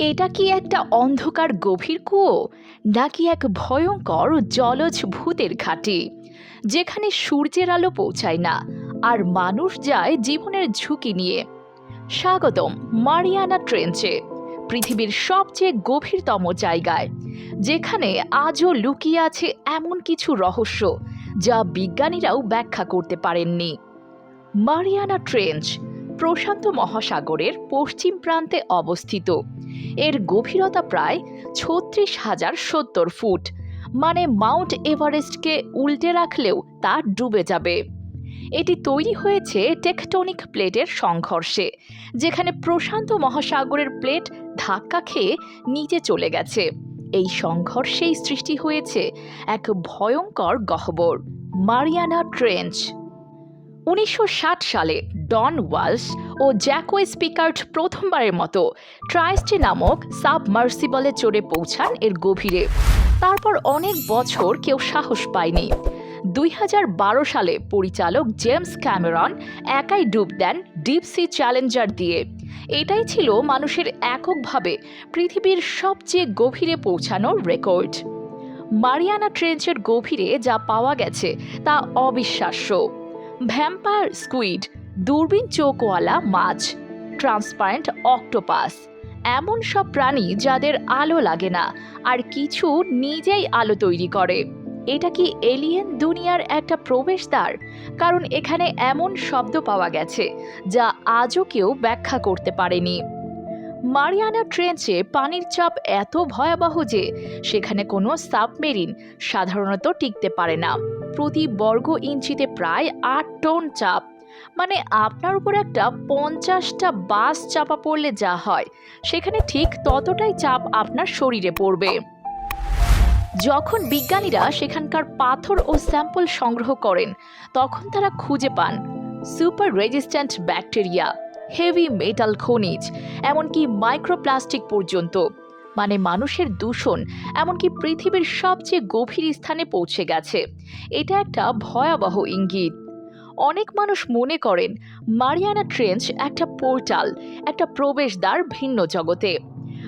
এটা কি একটা অন্ধকার গভীর কুয়ো, নাকি এক ভয়ঙ্কর জলজ ভূতের ঘাঁটি, যেখানে সূর্যের আলো পৌঁছায় না, আর মানুষ যায় জীবনের ঝুঁকি নিয়ে? স্বাগতম মারিয়ানা ট্রেঞ্চে, পৃথিবীর সবচেয়ে গভীরতম জায়গায়, যেখানে আজও লুকিয়ে আছে এমন কিছু রহস্য, যা বিজ্ঞানীরাও ব্যাখ্যা করতে পারেননি। মারিয়ানা ট্রেঞ্চ প্রশান্ত মহাসাগরের পশ্চিম প্রান্তে অবস্থিত। এর গভীরতা প্রায় ছত্রিশ হাজার সত্তর ফুট মানে মাউন্ট এভারেস্টকে উল্টে রাখলেও তা ডুবে যাবে। এটি তৈরি হয়েছে টেকটনিক প্লেটের সংঘর্ষে, যেখানে প্রশান্ত মহাসাগরের প্লেট ধাক্কা খেয়ে নিচে চলে গেছে। এই সংঘর্ষেই সৃষ্টি হয়েছে এক ভয়ঙ্কর গহ্বর, মারিয়ানা ট্রেঞ্চ। উনিশশো ষাট সালে ডন ওয়ালস ও জ্যাকোয়ে স্পিকার্ট প্রথমবারের মতো ট্রাইস্টি নামক সাবমার্সিবলে চড়ে পৌঁছান এর গভীরে। তারপর অনেক বছর কেউ সাহস পায়নি। দুই হাজার বারো সালে পরিচালক জেমস ক্যামেরন একাই ডুব দেন ডিপ সি চ্যালেঞ্জার দিয়ে। এটাই ছিল মানুষের এককভাবে পৃথিবীর সবচেয়ে গভীরে পৌঁছানোর রেকর্ড। মারিয়ানা ট্রেঞ্চের গভীরে যা পাওয়া গেছে তা অবিশ্বাস্য। ভ্যাম্পায়ার স্কুইড, দূরবীন চোখওয়ালা মাছ, ট্রান্সপারেন্ট অক্টোপাস, এমন সব প্রাণী যাদের আলো লাগে না আর কিছু নিজেই আলো তৈরি করে। এটা কি এলিয়েন দুনিয়ার একটা প্রবেশদ্বার? কারণ এখানে এমন শব্দ পাওয়া গেছে যা আজও কেউ ব্যাখ্যা করতে পারেনি। মারিয়ানা ট্রেঞ্চে পানির চাপ এত ভয়াবহ যে সেখানে কোনো সাবমেরিন সাধারণত টিকতে পারে না। প্রতি বর্গ ইঞ্চিতে প্রায় আট টন চাপ। মানে আপনার উপর একটা পঞ্চাশটা বাস চাপা পড়লে যা হয়, সেখানে ঠিক ততটাই চাপ আপনার শরীরে পড়বে। যখন বিজ্ঞানীরা সেখানকার পাথর ও স্যাম্পল সংগ্রহ করেন, তখন তারা খুঁজে পান super resistant bacteria, heavy metal খনিজ, এমনকি মাইক্রোপ্লাস্টিক পর্যন্ত। মানে মানুষের দূষণ, এমনকি পৃথিবীর সবচেয়ে গভীর স্থানে পৌঁছে গেছে। এটা একটা ভয়াবহ ইঙ্গিত। অনেক মানুষ মনে করেন, মারিয়ানা ট্রেঞ্চ একটা পোর্টাল, একটা প্রবেশদ্বার ভিন্ন জগতে।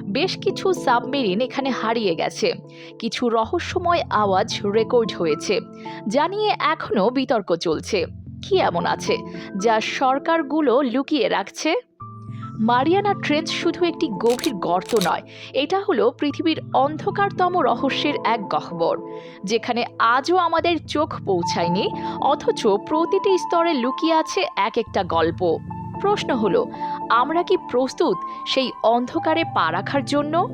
বেশ কিছু সাবমেরিন এখানে হারিয়ে গেছে। কিছু রহস্যময় আওয়াজ রেকর্ড হয়েছে, যা নিয়ে এখনও বিতর্ক চলছে। কি এমন আছে, যা সরকারগুলো লুকিয়ে রাখছে? মারিয়ানা ট্রেঞ্চ শুধু একটি গভীর গর্ত নয়, এটা হলো পৃথিবীর অন্ধকারতম রহস্যের এক গহ্বর, যেখানে আজও আমাদের চোখ পৌঁছায়নি, অথচ প্রতিটি স্তরে লুকিয়ে আছে এক একটা গল্প। প্রশ্ন হলো, আমরা কি প্রস্তুত সেই অন্ধকারে পা রাখার জন্য?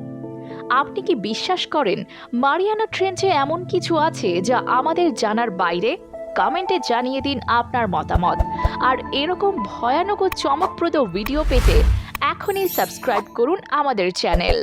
আপনি কি বিশ্বাস করেন মারিয়ানা ট্রেঞ্চে এমন কিছু আছে যা আমাদের জানার বাইরে? কমেন্টে জানিয়ে দিন আপনার মতামত। আর এরকম ভয়ানক ও চমকপ্রদ ভিডিও পেতে এখনই সাবস্ক্রাইব করুন আমাদের চ্যানেল